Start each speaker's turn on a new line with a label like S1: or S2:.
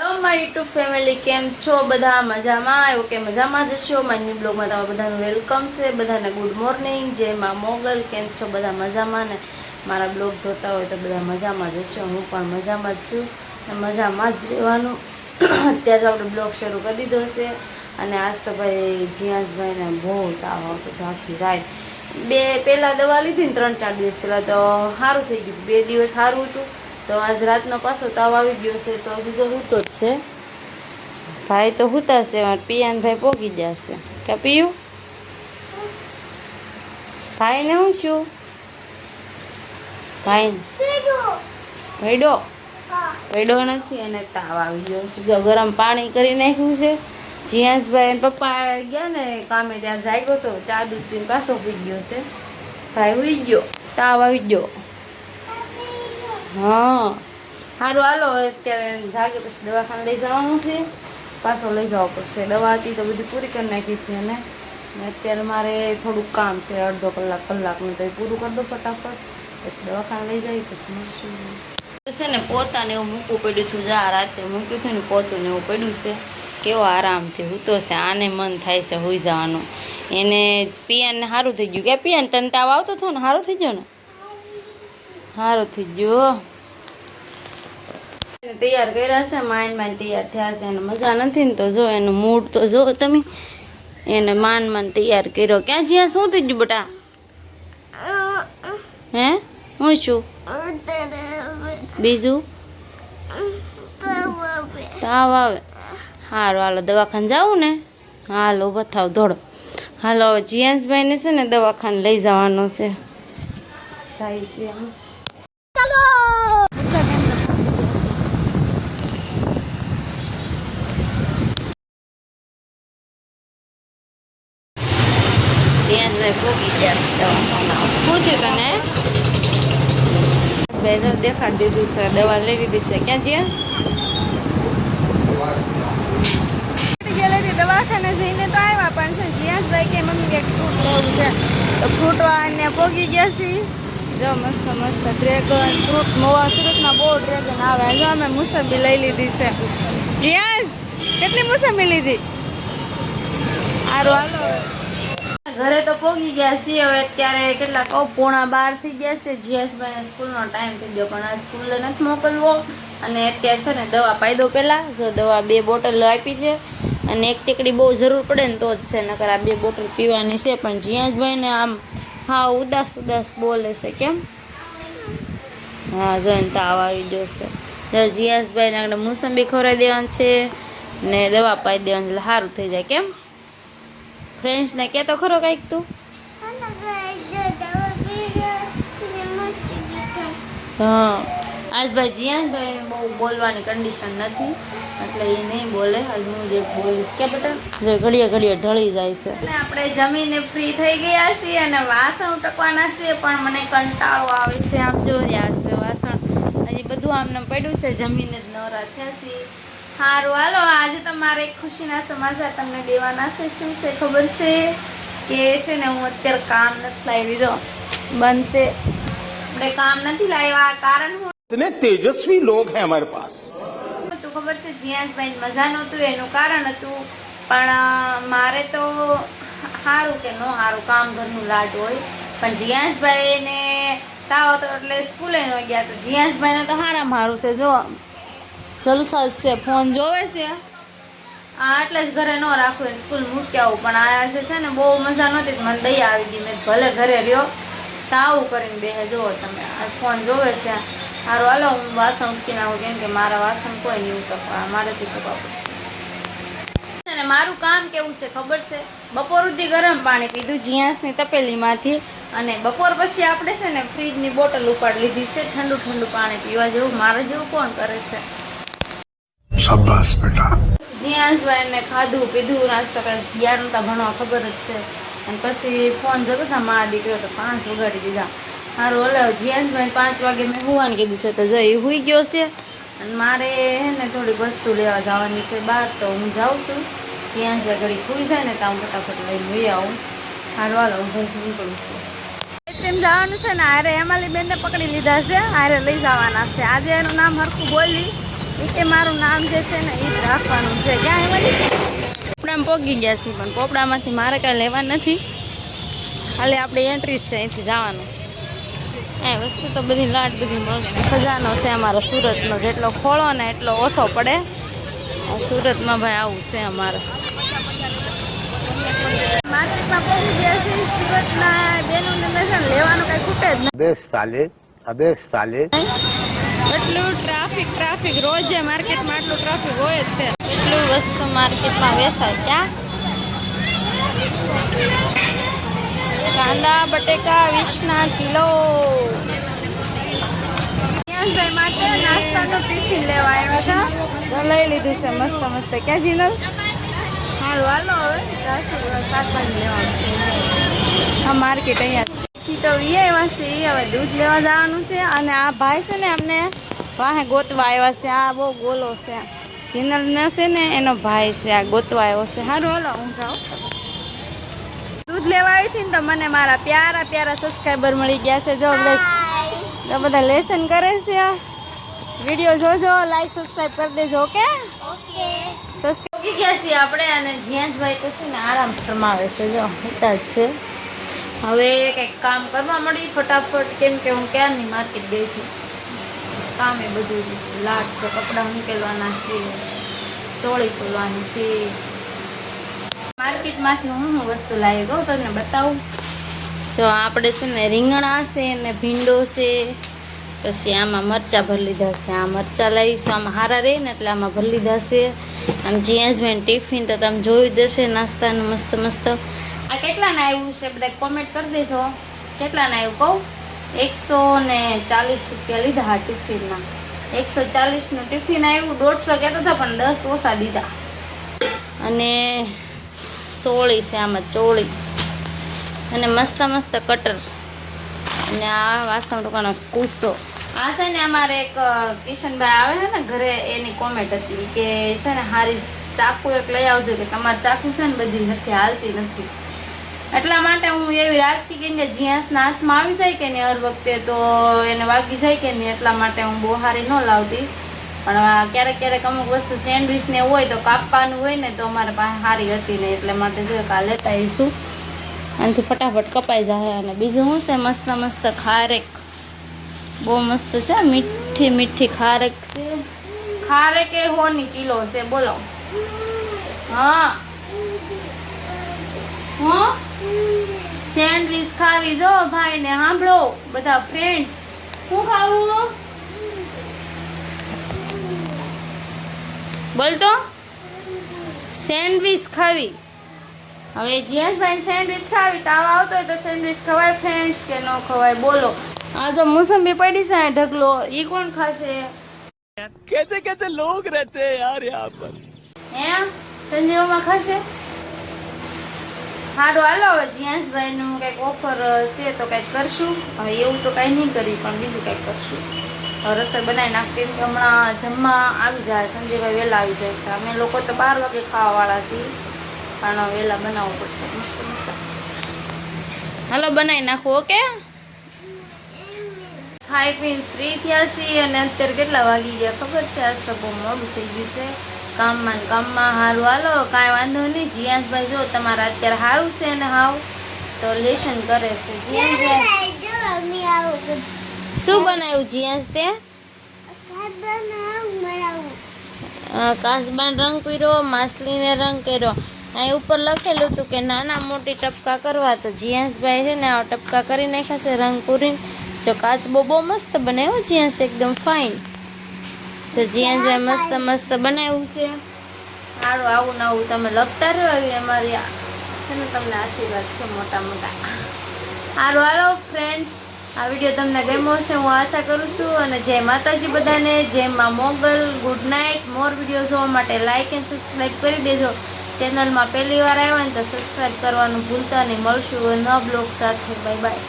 S1: Hello my YouTube family કેમ છો? બધા મજામાં? આવ્યો કે મજામાં જ છો? ન્યુ બ્લોગમાં તમારા બધાનું વેલકમ છે. બધાને ગુડ મોર્નિંગ જય માં મોગલ. કેમ છો? બધા મજામાં? ને મારા બ્લોગ જોતા હોય તો બધા મજામાં જ હશો. હું પણ મજામાં જ છું મજામાં જ રહેવાનું. અત્યારે આપણે બ્લોગ શરૂ કરી દીધો છે. અને આજ તો ભાઈ જીયાસભાઈને બહુ તાવ આવતો હતો રાત બે પહેલાં દવા લીધી ને ત્રણ ચાર દિવસ પહેલાં તો સારું થઈ ગયું. બે દિવસ સારું હતું. તો આજ રાતનો પાછો તાવ આવી ગયો છે, તો બીજો સૂતો જ છે. ભાઈ તો છે પિયાન ભાઈ પોગી જશે કે પીયું? ભાઈને હું છું? ભાઈ ભૈડો ભૈડો નથી, એને તાવ આવી ગયો છે. ગરમ પાણી કરી નાખ્યું છે. જીયાસભાઈ એના પપ્પા ગયા ને કામે, ત્યાં જાગ્યો તો ચા દૂધ પીને પાછો પી ગયો છે. ભાઈ ઉઈ ગયો. તાવ આવી ગયો. હા. સારું હાલો, અત્યારે જાગે પછી દવાખાને લઈ જવાનું છે. પાછો લઈ જવો પડશે. દવા હતી તો બધી પૂરી કરી નાખી હતી અને અત્યારે મારે થોડુંક કામ છે, અડધો કલાક કલાકનું તો એ પૂરું કરી દો ફટાફટ. પછી દવાખાને લઈ જાય પછી મળશું. છે ને પોતાને એવું મૂકવું પડ્યું હતું જા, રાતે મૂક્યું હતું ને પોતું ને એવું પડ્યું છે. કેવો આરામથી હૂતો છે, આને મન થાય છે હોઈ જવાનું. એને પિયાને સારું થઈ ગયું. કે પિયાને? તને તાવ આવતો હતો ને સારું થઈ ગયો ને. સારું થઈ ગયો. તૈયાર કર્યા છે, માંડ માંડ તૈયાર થયા છે, એને મજા નથી ને તો જો એનું મૂડ તો જો તમે. એને માંડ માંડ તૈયાર કર્યો. ક્યાં જ્યાં શું થઈ ગયું બટા? હે? હું છું? બીજું? તાવ આવે. સારું હાલો, દવાખાને જાવું ને? હાલો બતાવ દોડો. હાલો, હવે જીયાંશભાઈને છે ને દવાખાને લઈ જવાનો છે. જાય છે છે તને? બેઝર દેખાડી દીધું છે, દવા લઈ લીધી છે. ક્યાં જીયાસ
S2: ગયેલી દવાખાને જઈને તો આવ્યા પણ છે જીયાસભાઈ કે મમ્મી એક ફ્રૂટ લેવું છે. તો ફ્રૂટ વાળાને પોગી ગયા છીએ જો મસ્ત મસ્ત ડ્રેગન, ફ્રૂટ મોવા સુરતમાં બહુ ડ્રેગન આવે. જો અમે મુસંબી લઈ લીધી છે. જીયાસ કેટલી મુસંબી લીધી? સારું હાલો.
S1: ઘરે તો પોગી ગયા છીએ. હવે અત્યારે કેટલા કહું, પોણા બાર થઈ ગયા છે. જીએસભાઈ સ્કૂલનો ટાઈમ થઈ ગયો, પણ આ સ્કૂલે નથી મોકલવો. અને અત્યારે છે ને દવા પાઈ દો પહેલાં, જો દવા બે બોટલ આપી છે. અને એક ટેકડી બહુ જરૂર પડે ને તો જ છે, નકર આ બે બોટલ પીવાની છે. પણ જીયાસભાઈને આમ હા ઉદાસ ઉદાસ બોલે છે, કેમ? હા, જોઈને તાવ આવી ગયો છે. જો જીયાસભાઈને આગળ મોસંબી ખવડાવી દેવાની છે ને દવા પાઈ દેવાની એટલે સારું થઈ જાય, કેમ? ફ્રેન્ડ્સને કે તો ખરો કંઈક તું. હા. આજ ભાઈ જીયાસભાઈ બહુ બોલવાની કન્ડિશન નથી. એટલે એ નહીં બોલે. આજ હું જે બોલીશ કે બેટા? જે ઘડીએ ઘડીએ ઢળી જાય છે. એટલે આપણે જમીને ફ્રી થઈ ગયા છીએ અને વાસણ ઉટકવાના છીએ પણ મને કંટાળો આવે છે. આમ જો રહ્યા છે વાસણ. હજી બધું આમને પડ્યું છે જમીને જ નવરા થયા છીએ. સારું હાલો આજે તમારે ખુશીના સમાચાર તમને દેવાના છે. શું છે ખબર છે? કે છે ને હું અત્યારે કામ નથી લાવી દો બનશે. આપણે કામ નથી લાવ્યા કારણ હું
S3: ઇતને તેજસ્વી લોગ હે અમારે પાસ
S1: તો ખબર છે જીયાસભાઈ મજા નહોતું એનું કારણ હતું. પણ મારે તો સારું કે ન સારું કામ ઘરનું લાજ હોય. પણ જીયાસભાઈને તાવ હતો એટલે સ્કૂલે ન ગયા તો જીયાસભાઈને તો સારા મારું છે જો. જલસા છે. ફોન જોવે છે. આ એટલે જ ઘરે ન રાખવું એને સ્કૂલ મૂકી આવું. પણ આ છે ને બહુ મજા નહોતી મને દયા આવી ગઈ. મેં ભલે ઘરે રહ્યો. તો આવું કરીને બેહે. જુઓ તમે, આ ફોન જોવે છે. સારું હાલો, હું વાસણ ઉટકી નાખું કેમ કે મારા વાસણ કોઈ નહીં ઉટકવા મારેથી ઉટકવા પડશે અને મારું કામ કેવું છે ખબર છે? બપોર સુધી ગરમ પાણી પીધું જીયાસની તપેલીમાંથી. અને બપોર પછી આપણે છે ને ફ્રીજની બોટલ ઉપાડી લીધી છે, ઠંડુ ઠંડુ પાણી પીવા જેવું. મારે જેવું કોણ કરે છે?
S3: શાબાશ બેટા.
S1: જ્યાં ને ખાધું પીધું નાસ્તો કાંઈ ગયા નતા ભણવા ખબર જ છે. અને પછી ફોન જોતો હતા મારા દીકરો તો પાંચ વગાડી દીધા. મારો ઓલો જ્યાંશભાઈ પાંચ વાગે મેં હોવાનું કીધું છે તો જઈ હુઈ ગયો છે. અને મારે હે ને થોડી વસ્તુ લેવા જવાની છે બહાર તો હું જાઉં છું. જ્યાંશભાઈ ઘડી ખુઈ જાય ને તો હું ફટાફટ લઈને હોઈ આવું. હારું હાલો હું ઘર નીકળું છું.
S2: તેમ જવાનું છે ને હારે હેમાલી બેનને પકડી લીધા છે હારે લઈ જવાના છે. આજે એનું નામ હરખું બોલી એ કે મારું નામ જે છે ને એ જ રાખવાનું છે. ક્યાં એમાં પોપડામાં પોગી ગયા છીએ પણ પોપડામાંથી મારે કાંઈ લેવા નથી. ખાલી આપણે એન્ટ્રી છે અહીંથી જવાનું. એ વસ્તુ તો બધી લાટ બધી મળશે ખજાનો છે અમારો સુરતનો. જેટલો ખોળો ને એટલો ઓછો પડે. સુરતમાં ભાઈ આવું છે અમારે. માર્કેટમાં પહોંચી ગયા છીએ સુરતના બેનોને લેવાનું કાંઈ ખૂટે જ
S4: નહીં અબે સાલે અબે
S2: સાલે એટલું ટ્રાફિક ટ્રાફિક રોજે માર્કેટમાં આટલું ટ્રાફિક હોય જ તે. એટલું વસ્તુ માર્કેટમાં વેચાય ક્યાં? કાંદા બટેકા વીસના કિલો. માટે નાસ્તાનું ટિફિન લેવા આવ્યા હતા. લઈ લીધું છે મસ્ત મસ્ત. ક્યાં જીનલ? હાલ હાલો હવે. શાકભાજી લેવાનું છે. આ માર્કેટ અહીંયા તો એ આવ્યા છે એ હવે દૂધ લેવા જવાનું છે. અને આ ભાઈ છે ને અમને વાહે ગોતવા આવ્યા છે. આ બહુ ગોલો છે. જીનલને છે ને એનો ભાઈ છે. આ ગોતવા આવ્યો છે. સારું હલો હું જાઉં. દૂધ લેવા આવી હતી ને તો મને મારા પ્યારા પ્યારા સબસ્ક્રાઈબર મળી ગયા છે. જો બધા બધા લેસન કરે છે. વીડિયો જોજો લાઈક સબસ્ક્રાઈબ કરી દેજો ઓકે? સબસ્ક્રાઈબ
S1: ઉગી ગયા છીએ આપણે અને જીયાંશભાઈ તો છે ને આરામ ફરમાવે છે. જો હતા જ છે. હવે કંઈક કામ કરવા મળી ફટાફટ. કેમ કે હું ક્યારની માર્કેટ ગઈ હતી. કામ એ બધું લાગશે કપડાં મૂકેલવાના છે, ચોળી ખોલવાની છે. માર્કેટમાંથી હું હું વસ્તુ લાવી ગયો તમને બતાવું.
S2: જો આપણે છે ને રીંગણા છે ને ભીંડો છે, પછી આમાં મરચાં ભરી લીધા છે. આ મરચાં લાવીશું આમાં હારા રહે ને એટલે આમાં ભરી લીધા છે. આમ જીયાજભાઈ ટિફિન તો તમે જોયું દેશે નાસ્તાનું મસ્ત મસ્ત.
S1: આ કેટલાને આવ્યું છે બધા કોમેન્ટ કરી દેજો. કેટલાને આવ્યું કહું? એકસો ને ચાલીસ રૂપિયા લીધા હા ટિફિનના. એકસો ચાલીસનું ટિફિન આવ્યું, દોઢસો કહેતા હતા, પણ દસ ઓછા દીધા.
S2: અને સોળી છે આમાં, ચોળી. અને મસ્ત મસ્ત કટર. અને આ વાસણ ટુકાનો કૂસો.
S1: આ છે ને અમારે એક કિશનભાઈ આવે છે ને, ઘરે એની કોમેન્ટ હતી કે છે ને, હારી ચાકુ એક લઈ આવજો, કે તમારી ચાકુ છે ને બધી નથી, હાલતી નથી. એટલા માટે હું એવી રાખતી કે જ્યાં હાથમાં આવી જાય કે નહીં, હર વખતે તો એને વાગી જાય કે નહીં, એટલા માટે હું બહુ હારી ન લાવતી. પણ ક્યારેક ક્યારેક અમુક વસ્તુ સેન્ડવિચ ને હોય તો કાપવાનું હોય ને તો અમારે પાસે સારી હતી ને એટલે માટે જો કાલે લેતા આવીશું.
S2: આનાથી ફટાફટ કપાઈ જાય અને બીજું શું છે? મસ્ત મસ્ત ખારેક. બહુ મસ્ત છે, મીઠી મીઠી ખારેક છે.
S1: ખારે કે હોની કિલો છે, બોલો. હા. હું? સેન્ડવિચ ખાવી જો ભાઈ ને સાંભળો બધા ફ્રેન્ડ્સ શું ખાવું?
S2: બોલતો સેન્ડવીચ ખાવી.
S1: હવે જીયાસભાઈ સેન્ડવીચ ખાવી તાવ આવતો હોય તો સેન્ડવીચ ખવાય ફ્રેન્ડ્સ કે ન ખવાય બોલો.
S2: આ જો મોસંબી પડી છે ઢગલો
S1: એ કોણ ખાશે?
S3: કેસે કેસે લોગ રહેતે યાર યહાં પર?
S1: હે? સંજીવમાં ખાશે? સારું હાલો, હવે જીયાંશભાઈનું કંઈક ઓફર છે તો કંઈક કરશું. હવે એવું તો કાંઈ નહીં કરી પણ બીજું કંઈક કરશું. હવે રસોઈ બનાવી નાખતી એમ કે હમણાં જમવા આવી જાય, સંજયભાઈ વહેલા આવી જાય છે. અમે લોકો તો બાર વાગે ખાવાવાળા છીએ, પણ વહેલા બનાવવું પડશે. મસ્ત મસ્ત.
S2: હાલો, બનાવી નાખો, ઓકે?
S1: ખાઈ પીને ફ્રી થયા છીએ અને અત્યારે કેટલા વાગી ગયા? ખબર છે? આજ તો બહુ મોડું થઈ ગયું છે. કામમાં કામમાં સારું હાલો, કાંઈ વાંધો નહીં. જીયાસભાઈ જો, તમારે અત્યારે સારું છે ને હાવ? તો લેશન કરે છે.
S2: શું બનાવ્યું જીયાસ તે? કાસબાન રંગ કર્યો, માછલીને રંગ કર્યો. અહીં ઉપર લખેલું હતું કે નાના મોટી ટપકા કરવા. તો જીયાસભાઈ છે ને આ ટપકા કરી નાખ્યા છે, રંગ પૂરીને. જો કાચબો બહુ મસ્ત બનાવ્યો જીયાસ એકદમ ફાઇન તો જીયાસભાઈ મસ્ત મસ્ત બનાવ્યું છે
S1: સારું આવું ને આવું તમે લખતા રહ્યો એવી અમારી છે ને તમને આશીર્વાદ છે મોટા મોટા. સારું હાલો ફ્રેન્ડ્સ આ વીડિયો તમને ગમ્યો હશે, હું આશા કરું છું અને જય માતાજી બધાને, જય Mogal good night more video જોવા માટે લાઇક એન્ડ સબસ્ક્રાઈબ કરી દેજો. ચેનલમાં પહેલી વાર આવ્યા ને તો સબસ્ક્રાઈબ કરવાનું ભૂલતા નહીં. મળશું ન બ્લોગ સાથે. Bye bye